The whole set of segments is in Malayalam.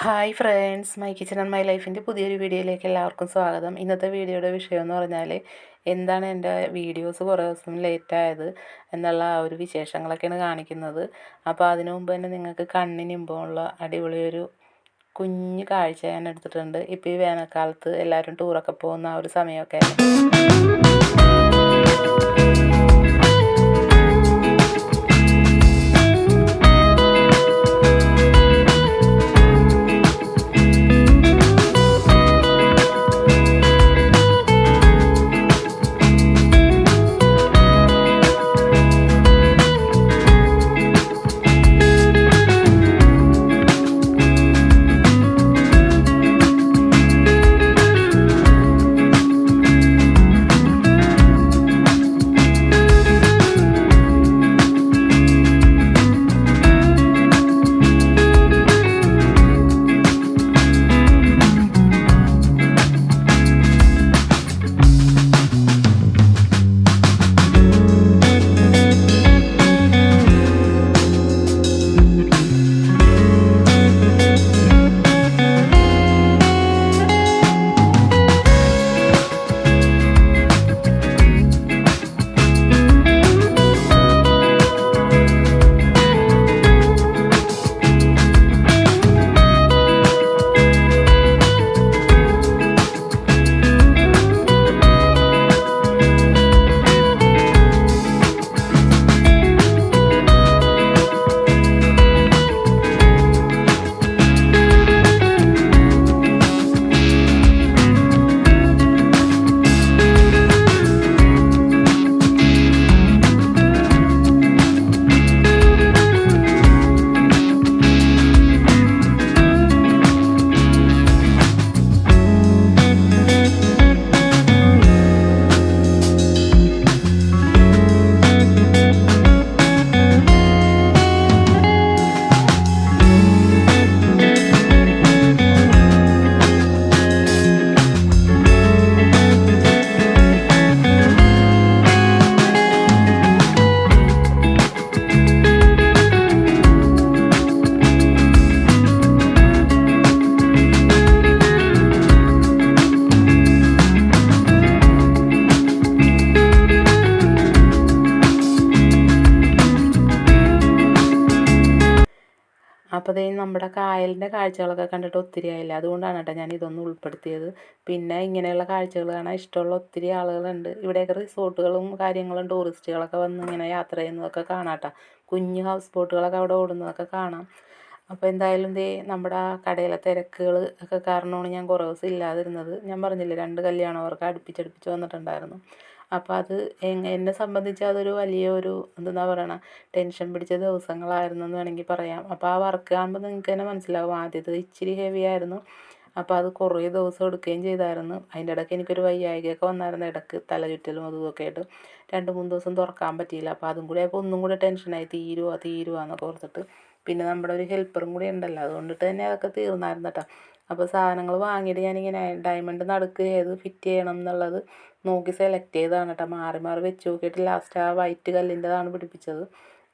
Hi friends my kitchen and my ലൈഫിന്റെ പുതിയൊരു വീഡിയോയിലേക്ക് എല്ലാവർക്കും സ്വാഗതം. ഇന്നത്തെ വീഡിയോയുടെ വിഷയം എന്ന് പറഞ്ഞാൽ എന്താണ് എന്റെ വീഡിയോസ് കുറേ ദിവസം ലേറ്റായത് എന്നുള്ള ആ ഒരു വിശേഷങ്ങളൊക്കെയാണ് കാണിക്കുന്നത്. അപ്പോൾ അതിനു മുമ്പ് തന്നെ നിങ്ങൾക്ക് കണ്ണിന് ഇമ്പമുള്ള അടിപൊളി ഒരു കുഞ്ഞു കാഴ്ച ഞാൻ എടുത്തിട്ടുണ്ട്. ഇപ്പോൾ ഈ വേനൽക്കാലത്ത് എല്ലാവരും ടൂറൊക്കെ പോകുന്ന ആ ഒരു സമയമൊക്കെ അപ്പോൾ ഇതേ നമ്മുടെ കായലിന്റെ കാഴ്ചകളൊക്കെ കണ്ടിട്ട് ഒത്തിരി ആയില്ല? അതുകൊണ്ടാണ് കേട്ടോ ഞാൻ ഇതൊന്നും ഉൾപ്പെടുത്തിയത്. പിന്നെ ഇങ്ങനെയുള്ള കാഴ്ചകൾ കാണാൻ ഇഷ്ടമുള്ള ഒത്തിരി ആളുകളുണ്ട്. ഇവിടെയൊക്കെ റിസോർട്ടുകളും കാര്യങ്ങളും ടൂറിസ്റ്റുകളൊക്കെ വന്ന് ഇങ്ങനെ യാത്ര ചെയ്യുന്നതൊക്കെ കാണാം കേട്ടോ. കുഞ്ഞു ഹൗസ് ബോട്ടുകളൊക്കെ അവിടെ ഓടുന്നതൊക്കെ കാണാം. അപ്പോൾ എന്തായാലും ദേ നമ്മുടെ കടയിലെ തിരക്കുകൾ ഒക്കെ കാരണമാണ് ഞാൻ കുറേ ദിവസം ഇല്ലാതിരുന്നത്. ഞാൻ പറഞ്ഞില്ലേ രണ്ട് കല്യാണം അവർക്ക് അടുപ്പിച്ചടുപ്പിച്ച് വന്നിട്ടുണ്ടായിരുന്നു. അപ്പോൾ അത് എന്നെ സംബന്ധിച്ച് അതൊരു വലിയൊരു എന്തെന്നാ പറയണ ടെൻഷൻ പിടിച്ച ദിവസങ്ങളായിരുന്നു എന്ന് വേണമെങ്കിൽ പറയാം. അപ്പോൾ ആ വർക്ക് കാണുമ്പോൾ നിങ്ങൾക്ക് തന്നെ മനസ്സിലാവും. ആദ്യത്തെ ഇച്ചിരി ഹെവി ആയിരുന്നു. അപ്പോൾ അത് കുറേ ദിവസം എടുക്കുകയും ചെയ്തായിരുന്നു. അതിന്റെ ഇടയ്ക്ക് എനിക്കൊരു വയ്യായികയൊക്കെ വന്നായിരുന്നു. ഇടയ്ക്ക് തലചുറ്റലും അതും ഇതൊക്കെ ആയിട്ട്. രണ്ട് മൂന്ന് ദിവസം തുറക്കാൻ പറ്റിയില്ല. അപ്പോൾ അതും കൂടി ആയപ്പോൾ ഒന്നും കൂടി ടെൻഷനായി തീരുവോ തീരുവോ എന്നൊക്കെ ഓർത്തിട്ട്. പിന്നെ നമ്മുടെ ഒരു ഹെൽപ്പറും കൂടി ഉണ്ടല്ലോ. അതുകൊണ്ടിട്ട് തന്നെ അതൊക്കെ തീർന്നായിരുന്നു കേട്ടോ അപ്പോൾ സാധനങ്ങൾ വാങ്ങിയിട്ട് ഞാനിങ്ങനെ ഡയമണ്ട് നടുക്ക് ഏത് ഫിറ്റ് ചെയ്യണം എന്നുള്ളത് നോക്കി സെലക്ട് ചെയ്തതാണ് കേട്ടോ. മാറി മാറി വെച്ച് നോക്കിയിട്ട് ലാസ്റ്റ് ആ വൈറ്റ് കല്ലിന്റെതാണ് പിടിപ്പിച്ചത്.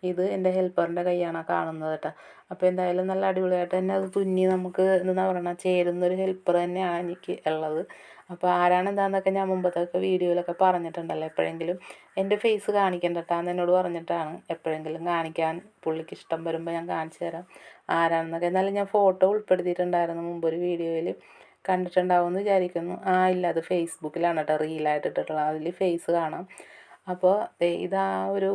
ഇത് എന്റെ ഹെൽപ്പറിന്റെ കൈയാണ് കാണുന്നത് കേട്ടോ. അപ്പോൾ എന്തായാലും നല്ല അടിപൊളിയായിട്ട് തന്നെ അത് തുന്നി നമുക്ക് എന്താ പറയുക ചേരുന്നൊരു ഹെൽപ്പർ തന്നെയാണ് എനിക്ക് ഉള്ളത്. അപ്പോൾ ആരാണ് എന്താണെന്നൊക്കെ ഞാൻ മുമ്പത്തൊക്കെ വീഡിയോയിലൊക്കെ പറഞ്ഞിട്ടുണ്ടല്ലോ. എപ്പോഴെങ്കിലും എന്റെ ഫേസ് കാണിക്കണ്ട കേട്ടോ എന്ന് എന്നോട് പറഞ്ഞിട്ടാണ് എപ്പോഴെങ്കിലും കാണിക്കാൻ പുള്ളിക്ക് ഇഷ്ടം വരുമ്പോൾ ഞാൻ കാണിച്ചു തരാം. ആരാണെന്നൊക്കെ. എന്നാലും ഞാൻ ഫോട്ടോ ഉൾപ്പെടുത്തിയിട്ടുണ്ടായിരുന്നു മുമ്പൊരു വീഡിയോയിൽ കണ്ടിട്ടുണ്ടാവുമെന്ന് വിചാരിക്കുന്നു. ആ ഇല്ല അത് ഫേസ്ബുക്കിലാണ് കേട്ടോ. റീലായിട്ട് ഇട്ടിട്ടുള്ളത്. അതിൽ ഫേസ് കാണാം. അപ്പോൾ ഇതാ ഒരു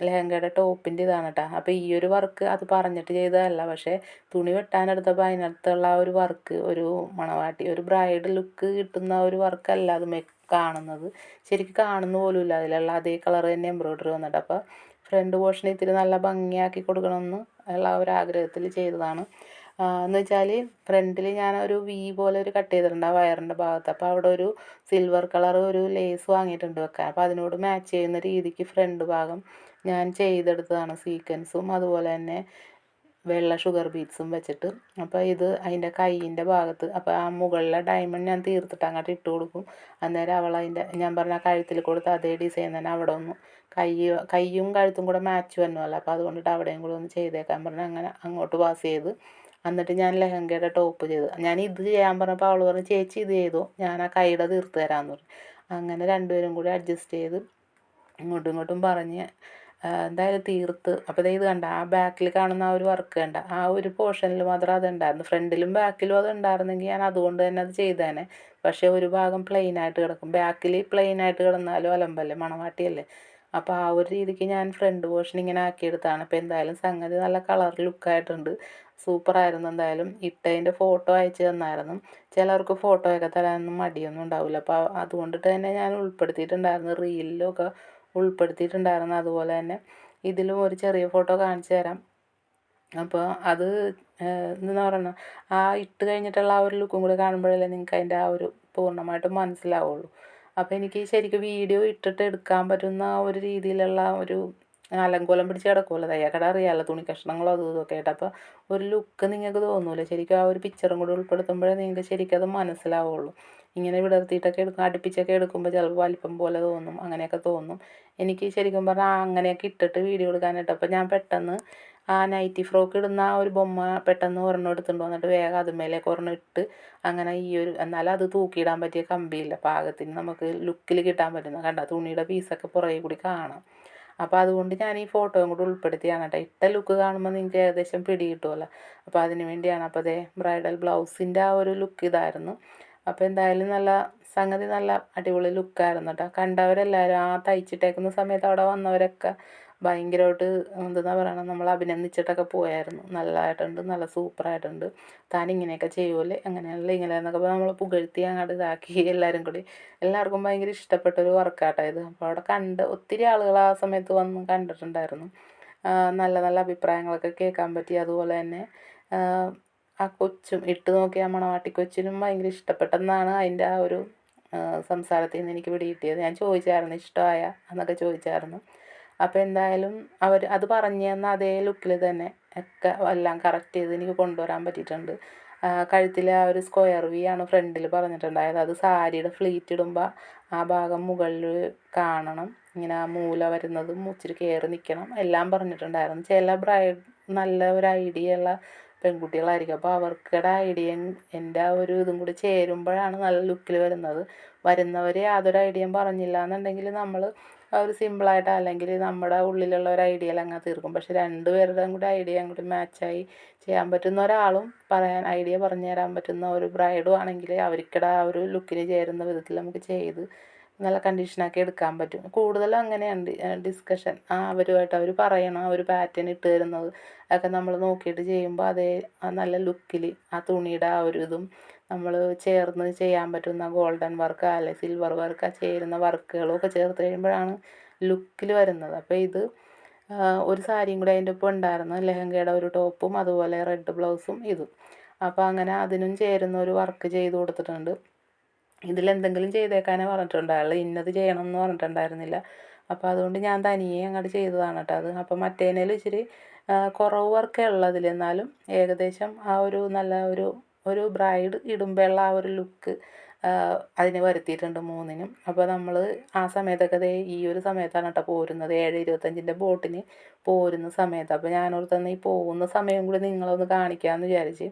ലെഹങ്കയുടെ ടോപ്പിന്റെ ഇതാണ് കേട്ടോ അപ്പോൾ ഈ ഒരു വർക്ക് അത് പറഞ്ഞിട്ട് ചെയ്തതല്ല. പക്ഷേ തുണി വെട്ടാനെടുത്തപ്പോൾ അതിനകത്തുള്ള ആ ഒരു വർക്ക് ഒരു മണവാട്ടി ഒരു ബ്രൈഡ് ലുക്ക് കിട്ടുന്ന ഒരു വർക്കല്ല അത് കാണുന്നത്. ശരിക്കും കാണുന്ന പോലുമില്ല. അതിലുള്ള അതേ കളർ തന്നെ എംബ്രോയ്ഡറി വന്നിട്ട്. അപ്പോൾ ഫ്രണ്ട് പോർഷൻ ഇത്തിരി നല്ല ഭംഗിയാക്കി കൊടുക്കണമെന്ന് ഉള്ള ഒരു ആഗ്രഹത്തിൽ ചെയ്തതാണ്. എന്ന് വെച്ചാൽ ഫ്രണ്ടിൽ ഞാൻ ഒരു വി പോലെ ഒരു കട്ട് ചെയ്തിട്ടുണ്ട് ആ വയറിന്റെ ഭാഗത്ത്. അപ്പോൾ അവിടെ ഒരു സിൽവർ കളർ ഒരു ലേസ് വാങ്ങിയിട്ടുണ്ട് വെക്കാൻ. അപ്പോൾ അതിനോട് മാച്ച് ചെയ്യുന്ന രീതിക്ക് ഫ്രണ്ട് ഭാഗം ഞാൻ ചെയ്തെടുത്തതാണ് സീക്വൻസും അതുപോലെ തന്നെ വെള്ള ഷുഗർ ബീറ്റ്സും വെച്ചിട്ട്. അപ്പോൾ ഇത് അതിന്റെ കൈയിന്റെ ഭാഗത്ത് അപ്പോൾ ആ മുകളിലെ ഡയമണ്ട് ഞാൻ തീർത്തിട്ട് അങ്ങോട്ട് ഇട്ട് കൊടുക്കും. അന്നേരം അവൾ അതിന്റെ ഞാൻ പറഞ്ഞ കഴുത്തിൽ കൊടുത്ത അതേ ഡിസൈൻ തന്നെ അവിടെ ഒന്ന് കൈ കൈയും കഴുത്തും കൂടെ മാച്ച് വന്നല്ലോ അപ്പോൾ അതുകൊണ്ടിട്ട് അവിടെയും കൂടെ ഒന്ന് ചെയ്തേക്കാൻ പറഞ്ഞ് അങ്ങനെ അങ്ങോട്ട് പാസ് ചെയ്ത്. എന്നിട്ട് ഞാൻ ലെഹങ്കയുടെ ടോപ്പ് ചെയ്തു. ഞാൻ ഇത് ചെയ്യാൻ പറഞ്ഞപ്പോൾ അവൾ പറഞ്ഞു ചേച്ചി ഇത് ചെയ്തു? ഞാൻ ആ കൈയുടെ തീർത്ത് തരാമെന്ന് പറഞ്ഞു. അങ്ങനെ രണ്ടുപേരും കൂടി അഡ്ജസ്റ്റ് ചെയ്ത് ഇങ്ങോട്ടും ഇങ്ങോട്ടും പറഞ്ഞ് എന്തായാലും തീർത്ത്. അപ്പോൾ ഇത് കണ്ട ആ ബാക്കിൽ കാണുന്ന ആ ഒരു വർക്ക് കണ്ട. ആ ഒരു പോർഷനിൽ മാത്രം അതുണ്ടായിരുന്നു. ഫ്രണ്ടിലും ബാക്കിലും അത് ഉണ്ടായിരുന്നെങ്കിൽ ഞാൻ അതുകൊണ്ട് തന്നെ അത് ചെയ്തേനെ. പക്ഷേ ഒരു ഭാഗം പ്ലെയിൻ ആയിട്ട് കിടക്കും. ബാക്കിൽ പ്ലെയിൻ ആയിട്ട് കിടന്നാലും അലമ്പല്ലേ മണവാട്ടിയല്ലേ? അപ്പോൾ ആ ഒരു രീതിക്ക് ഞാൻ ഫ്രണ്ട് പോർഷൻ ഇങ്ങനെ ആക്കിയെടുത്താണ്. അപ്പോൾ എന്തായാലും സംഗതി നല്ല കളർ ലുക്കായിട്ടുണ്ട് സൂപ്പറായിരുന്നു എന്തായാലും. ഇട്ടതിന്റെ ഫോട്ടോ അയച്ചു തന്നായിരുന്നു. ചിലർക്ക് ഫോട്ടോയൊക്കെ തരാനൊന്നും മടിയൊന്നും ഉണ്ടാവില്ല. അപ്പോൾ അതുകൊണ്ടിട്ട് തന്നെ ഞാൻ ഉൾപ്പെടുത്തിയിട്ടുണ്ടായിരുന്നു. റീലിലൊക്കെ ഉൾപ്പെടുത്തിയിട്ടുണ്ടായിരുന്നു അതുപോലെ തന്നെ. ഇതിലും ഒരു ചെറിയ ഫോട്ടോ കാണിച്ചു തരാം. അപ്പോൾ അത് എന്താ പറയുന്നത് ആ ഇട്ട് കഴിഞ്ഞിട്ടുള്ള ആ ഒരു ലുക്കും കൂടി കാണുമ്പോഴല്ലേ നിങ്ങൾക്ക് അതിന്റെ ആ ഒരു പൂർണമായിട്ടും മനസ്സിലാവുള്ളൂ. അപ്പോൾ എനിക്ക് ശരിക്കും വീഡിയോ ഇട്ടിട്ട് എടുക്കാൻ പറ്റുന്ന ആ ഒരു രീതിയിലുള്ള ഒരു അലങ്കോലം പിടിച്ച് കിടക്കുമല്ലോ തയ്യാക്കട അറിയാമല്ലോ തുണി കഷ്ണങ്ങളോ അതും ഇതൊക്കെ ആയിട്ട്. അപ്പോൾ ഒരു ലുക്ക് നിങ്ങൾക്ക് തോന്നൂല? ശരിക്കും ആ ഒരു പിക്ചറും കൂടി ഉൾപ്പെടുത്തുമ്പോഴേ നിങ്ങൾക്ക് ശരിക്കും അത് മനസ്സിലാവുള്ളൂ. ഇങ്ങനെ വിടർത്തിയിട്ടൊക്കെ എടുക്കും അടുപ്പിച്ചൊക്കെ എടുക്കുമ്പോൾ ചിലപ്പോൾ വലിപ്പം പോലെ തോന്നും അങ്ങനെയൊക്കെ തോന്നും. എനിക്ക് ശരിക്കും പറഞ്ഞാൽ അങ്ങനെയൊക്കെ ഇട്ടിട്ട് വീഡിയോ എടുക്കാനായിട്ട്. അപ്പോൾ ഞാൻ പെട്ടെന്ന് ആ നൈറ്റി ഫ്രോക്ക് ഇടുന്ന ആ ഒരു ബൊമ്മ പെട്ടെന്ന് ഒരെണ്ണം എടുത്തുകൊണ്ട് വന്നിട്ട് വേഗം അതുമേലേക്ക് ഒരെണ്ണം ഇട്ട് അങ്ങനെ ഈ ഒരു എന്നാലും അത് തൂക്കിയിടാൻ പറ്റിയ കമ്പിയില്ല. പാകത്തിന് നമുക്ക് ലുക്കിൽ കിട്ടാൻ പറ്റുന്ന കണ്ട? തുണിയുടെ പീസൊക്കെ പുറകെ കൂടി കാണാം. അപ്പോൾ അതുകൊണ്ട് ഞാൻ ഈ ഫോട്ടോയും കൂടി ഉൾപ്പെടുത്തിയാണ് കേട്ടോ. ഇട്ട ലുക്ക് കാണുമ്പോൾ നിങ്ങൾക്ക് ഏകദേശം പിടി കിട്ടുമല്ലോ അപ്പോൾ അതിന് വേണ്ടിയാണ്. അപ്പോൾ അതേ ബ്രൈഡൽ ബ്ലൗസിന്റെ ആ ഒരു ലുക്ക് ഇതായിരുന്നു. അപ്പോൾ എന്തായാലും നല്ല സംഗതി നല്ല അടിപൊളി ലുക്കായിരുന്നു കേട്ടോ കണ്ടവരെല്ലാവരും ആ തയ്ച്ചിട്ടേക്കുന്ന സമയത്ത് അവിടെ വന്നവരൊക്കെ ഭയങ്കരമായിട്ട് എന്തെന്നാ പറയണത് നമ്മൾ അഭിനന്ദിച്ചിട്ടൊക്കെ പോയായിരുന്നു. നല്ലതായിട്ടുണ്ട് നല്ല സൂപ്പറായിട്ടുണ്ട്. താൻ ഇങ്ങനെയൊക്കെ ചെയ്യുമല്ലേ അങ്ങനെയല്ല ഇങ്ങനെ എന്നൊക്കെ നമ്മൾ പുകഴ്ത്തി അങ്ങോട്ട് ഇതാക്കി എല്ലാവരും കൂടി. എല്ലാവർക്കും ഭയങ്കര ഇഷ്ടപ്പെട്ടൊരു വർക്കൗട്ടായത് ഇത് അപ്പോൾ അവിടെ കണ്ട് ഒത്തിരി ആളുകൾ ആ സമയത്ത് വന്ന് കണ്ടിട്ടുണ്ടായിരുന്നു. നല്ല നല്ല അഭിപ്രായങ്ങളൊക്കെ കേൾക്കാൻ പറ്റി. അതുപോലെ തന്നെ ആ കൊച്ചും ഇട്ട് നോക്കിയ ആ മണവാട്ടി കൊച്ചിനും ഭയങ്കര ഇഷ്ടപ്പെട്ടെന്നാണ് അതിന്റെ ആ ഒരു സംസാരത്തിൽ നിന്ന് എനിക്ക് പിടികിട്ടിയത്. ഞാൻ ചോദിച്ചായിരുന്നു ഇഷ്ടമായ എന്നൊക്കെ ചോദിച്ചായിരുന്നു. അപ്പോൾ എന്തായാലും അവർ അത് പറഞ്ഞു തന്ന അതേ ലുക്കിൽ തന്നെ ഒക്കെ എല്ലാം കറക്റ്റ് ചെയ്ത് എനിക്ക് കൊണ്ടുവരാൻ പറ്റിയിട്ടുണ്ട്. കഴുത്തിലെ ആ ഒരു സ്ക്വയർ വി ആണ് ഫ്രണ്ടിൽ പറഞ്ഞിട്ടുണ്ടായത് അത് സാരിയുടെ ഫ്ലീറ്റ് ഇടുമ്പോൾ ആ ഭാഗം മുകളിൽ കാണണം. ഇങ്ങനെ ആ മൂല വരുന്നതും ഇച്ചിരി കയറി നിൽക്കണം. എല്ലാം പറഞ്ഞിട്ടുണ്ടായിരുന്നു. ചില ബ്രൈഡ് നല്ല ഒരു ഐഡിയ ഉള്ള പെൺകുട്ടികളായിരിക്കും. അപ്പോൾ അവർക്കടെ ഐഡിയയും എന്റെ ആ ഒരു ഇതും കൂടി ചേരുമ്പോഴാണ് നല്ല ലുക്കിൽ വരുന്നത്. വരുന്നവർ യാതൊരു ഐഡിയയും പറഞ്ഞില്ല എന്നുണ്ടെങ്കിൽ നമ്മൾ ആ ഒരു സിമ്പിളായിട്ട് അല്ലെങ്കിൽ നമ്മുടെ ഉള്ളിലുള്ള ഒരു ഐഡിയയിൽ അങ്ങ് തീർക്കും. പക്ഷെ രണ്ട് പേരുടെയും കൂടി ഐഡിയ അങ്ങോട്ട് മാച്ചായി ചെയ്യാൻ പറ്റുന്ന ഒരാളും പറയാൻ ഐഡിയ പറഞ്ഞു തരാൻ പറ്റുന്ന ഒരു ബ്രൈഡും ആണെങ്കിൽ അവർക്കിടെ ആ ഒരു ലുക്കിന് ചേരുന്ന വിധത്തിൽ നമുക്ക് ചെയ്ത് നല്ല കണ്ടീഷനാക്കി എടുക്കാൻ പറ്റും. കൂടുതലും അങ്ങനെയാണ് ഡിസ്കഷൻ ആ അവരുമായിട്ട് അവർ പറയണം. ആ ഒരു പാറ്റേൺ ഇട്ട് തരുന്നത് അതൊക്കെ നമ്മൾ നോക്കിയിട്ട് ചെയ്യുമ്പോൾ അതേ ആ നല്ല ലുക്കിൽ ആ തുണിയുടെ ആ ഒരു ഇതും നമ്മൾ ചേർന്ന് ചെയ്യാൻ പറ്റുന്ന ഗോൾഡൻ വർക്ക് അല്ലെങ്കിൽ സിൽവർ വർക്ക് ചേരുന്ന വർക്കുകളൊക്കെ ചേർത്ത് കഴിയുമ്പോഴാണ് ലുക്കിൽ വരുന്നത്. അപ്പോൾ ഇത് ഒരു സാരിയും കൂടി അതിന്റെ ഒപ്പം ഉണ്ടായിരുന്നു. ലെഹങ്കയുടെ ഒരു ടോപ്പും അതുപോലെ റെഡ് ബ്ലൗസും ഇതും. അപ്പോൾ അങ്ങനെ അതിനും ചേരുന്ന ഒരു വർക്ക് ചെയ്ത് കൊടുത്തിട്ടുണ്ട്. ഇതിലെന്തെങ്കിലും ചെയ്തേക്കാനേ പറഞ്ഞിട്ടുണ്ടായുള്ളൂ ഇന്നത് ചെയ്യണം എന്ന് പറഞ്ഞിട്ടുണ്ടായിരുന്നില്ല. അപ്പോൾ അതുകൊണ്ട് ഞാൻ തനിയെ അങ്ങോട്ട് ചെയ്തതാണ് കേട്ടോ അത്. അപ്പോൾ മറ്റേനേൽ ഇച്ചിരി കുറവ് വർക്കേ ഉള്ളതിൽ എന്നാലും ഏകദേശം ആ ഒരു നല്ല ഒരു ഒരു ബ്രൈഡ് ഇടുമ്പോഴുള്ള ആ ഒരു ലുക്ക് അതിനെ വരുത്തിയിട്ടുണ്ട് മൂന്നിനും. അപ്പോൾ നമ്മൾ ആ സമയത്തൊക്കെ ഈ ഒരു സമയത്താണ് കേട്ടോ പോരുന്നത്. ഏഴ് ഇരുപത്തഞ്ചിന്റെ ബോട്ടിന് പോരുന്ന സമയത്ത്. അപ്പോൾ ഞാനോർത്തന്ന് ഈ പോകുന്ന സമയം കൂടി നിങ്ങളൊന്ന് കാണിക്കാമെന്ന് വിചാരിച്ച്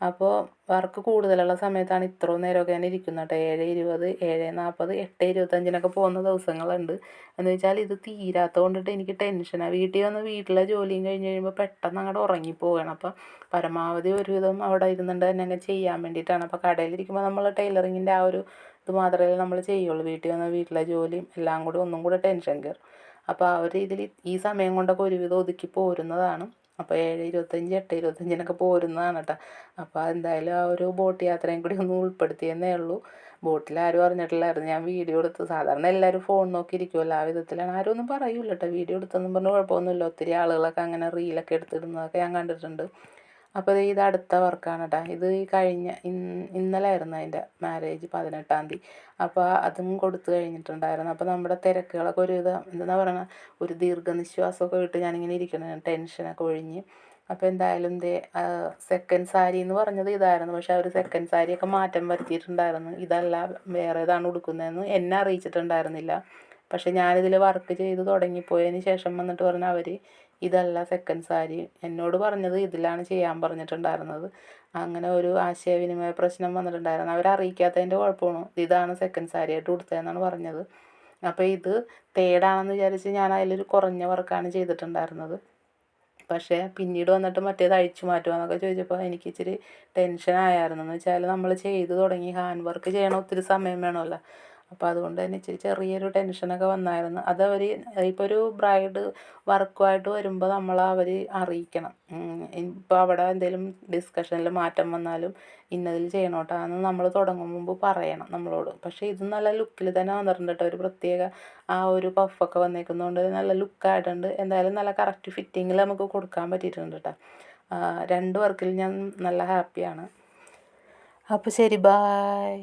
അപ്പോൾ വർക്ക് കൂടുതലുള്ള സമയത്താണ് ഇത്രയും നേരമൊക്കെ ഞാൻ ഇരിക്കുന്നത് കേട്ടോ. ഏഴ് ഇരുപത് ഏഴ് നാൽപ്പത് എട്ട് ഇരുപത്തഞ്ചിനൊക്കെ പോകുന്ന ദിവസങ്ങളുണ്ട്. എന്ന് വെച്ചാൽ ഇത് തീരാത്ത കൊണ്ടിട്ട് എനിക്ക് ടെൻഷനാണ് വീട്ടിൽ വന്ന് വീട്ടിലെ ജോലിയും കഴിഞ്ഞ് കഴിയുമ്പോൾ പെട്ടെന്ന് അങ്ങോട്ട് ഉറങ്ങിപ്പോവുകയാണ്. അപ്പം പരമാവധി ഒരുവിധം അവിടെ ഇരുന്നുകൊണ്ട് തന്നെ അങ്ങ് ചെയ്യാൻ വേണ്ടിയിട്ടാണ്. അപ്പോൾ കടയിലിരിക്കുമ്പോൾ നമ്മൾ ടൈലറിങ്ങിന്റെ ആ ഒരു ഇത് മാത്രമേ നമ്മൾ ചെയ്യുള്ളൂ. വീട്ടിൽ വന്ന് വീട്ടിലെ ജോലിയും എല്ലാം കൂടി ഒന്നും കൂടെ ടെൻഷൻ കയറും അപ്പോൾ ആ ഒരു രീതിയിൽ ഈ സമയം കൊണ്ടൊക്കെ ഒരുവിധം ഒതുക്കി പോരുന്നതാണ്. അപ്പോൾ ഏഴ് ഇരുപത്തഞ്ച് എട്ട് ഇരുപത്തഞ്ചിനൊക്കെ പോരുന്നതാണ് കേട്ടോ അപ്പോൾ എന്തായാലും ആ ഒരു ബോട്ട് യാത്രയും കൂടി ഒന്ന് ഉൾപ്പെടുത്തിയെന്നേ ഉള്ളൂ. ബോട്ടിൽ ആരും അറിഞ്ഞിട്ടില്ലായിരുന്നു. ഞാൻ വീഡിയോ എടുത്ത്. സാധാരണ എല്ലാവരും ഫോൺ നോക്കി ഇരിക്കുമല്ലോ ആ വിധത്തിലാണ്. ആരും ഒന്നും പറയൂല കേട്ടോ വീഡിയോ എടുത്തെന്നും പറഞ്ഞ് കുഴപ്പമൊന്നുമില്ല. ഒത്തിരി ആളുകളൊക്കെ അങ്ങനെ റീലൊക്കെ എടുത്തിടുന്നതൊക്കെ ഞാൻ കണ്ടിട്ടുണ്ട്. അപ്പോൾ ഇത് അടുത്ത വർക്കാണ് കേട്ടോ ഇത് ഈ കഴിഞ്ഞ ഇന്നലെ ആയിരുന്നു അതിന്റെ മാരേജ് പതിനെട്ടാം തീയതി. അപ്പോൾ അതും കൊടുത്തു കഴിഞ്ഞിട്ടുണ്ടായിരുന്നു. അപ്പോൾ നമ്മുടെ തിരക്കുകളൊക്കെ ഒരു ഇത് എന്താ പറയുക ഒരു ദീർഘനിശ്വാസമൊക്കെ വിട്ട് ഞാനിങ്ങനെ ഇരിക്കണം. ടെൻഷനൊക്കെ ഒഴിഞ്ഞ്. അപ്പോൾ എന്തായാലും ദേ സെക്കൻഡ് സാരി എന്ന് പറഞ്ഞത് ഇതായിരുന്നു. പക്ഷെ അവർ സെക്കൻഡ് സാരിയൊക്കെ മാറ്റം വരുത്തിയിട്ടുണ്ടായിരുന്നു. ഇതല്ല വേറെ ഇതാണ് ഉടുക്കുന്നതെന്ന് എന്നെ അറിയിച്ചിട്ടുണ്ടായിരുന്നില്ല. പക്ഷേ ഞാനിതിൽ വർക്ക് ചെയ്ത് തുടങ്ങിപ്പോയതിന് ശേഷം വന്നിട്ട് പറഞ്ഞു അവർ ഇതല്ല സെക്കൻഡ് സാരി. എന്നോട് പറഞ്ഞത് ഇതിലാണ് ചെയ്യാൻ പറഞ്ഞിട്ടുണ്ടായിരുന്നത്. അങ്ങനെ ഒരു ആശയവിനിമയ പ്രശ്നം വന്നിട്ടുണ്ടായിരുന്നു. അവർ അറിയിക്കാത്തതിന്റെ കുഴപ്പമാണ്? ഇതാണ് സെക്കൻഡ് സാരി ആയിട്ട് കൊടുത്തതെന്നാണ് പറഞ്ഞത്. അപ്പോൾ ഇത് തേടാണെന്ന് വിചാരിച്ച് ഞാൻ അതിലൊരു കുറഞ്ഞ വർക്കാണ് ചെയ്തിട്ടുണ്ടായിരുന്നത്. പക്ഷേ പിന്നീട് വന്നിട്ട് മറ്റേത് അഴിച്ചു മാറ്റുമെന്നൊക്കെ ചോദിച്ചപ്പോൾ എനിക്ക് ഇച്ചിരി ടെൻഷൻ ആയിരുന്നു എന്ന് വെച്ചാൽ നമ്മൾ ചെയ്ത് തുടങ്ങി ഹാൻഡ് വർക്ക് ചെയ്യണം ഒത്തിരി സമയം വേണമല്ലോ. അപ്പോൾ അതുകൊണ്ട് തന്നെ ഇച്ചിരി ചെറിയൊരു ടെൻഷനൊക്കെ വന്നായിരുന്നു. അത് അവർ ഇപ്പോൾ ഒരു ബ്രൈഡ് വർക്കുമായിട്ട് വരുമ്പോൾ നമ്മൾ അവർ അറിയിക്കണം. ഇപ്പോൾ അവിടെ എന്തെങ്കിലും ഡിസ്കഷനിൽ മാറ്റം വന്നാലും ഇന്നതിൽ ചെയ്യണം എന്ന് നമ്മൾ തുടങ്ങും മുമ്പ് പറയണം നമ്മളോട്. പക്ഷേ ഇത് നല്ല ലുക്കിൽ തന്നെ വന്നിട്ടുണ്ട് ഒരു പ്രത്യേക ആ ഒരു പഫൊക്കെ വന്നേക്കുന്നതുകൊണ്ട് നല്ല ലുക്കായിട്ടുണ്ട് എന്തായാലും നല്ല കറക്റ്റ് ഫിറ്റിങ്ങിൽ നമുക്ക് കൊടുക്കാൻ പറ്റിയിട്ടുണ്ട് കേട്ടോ രണ്ട് വർക്കിൽ ഞാൻ നല്ല ഹാപ്പിയാണ് അപ്പോൾ ശരി ബായ്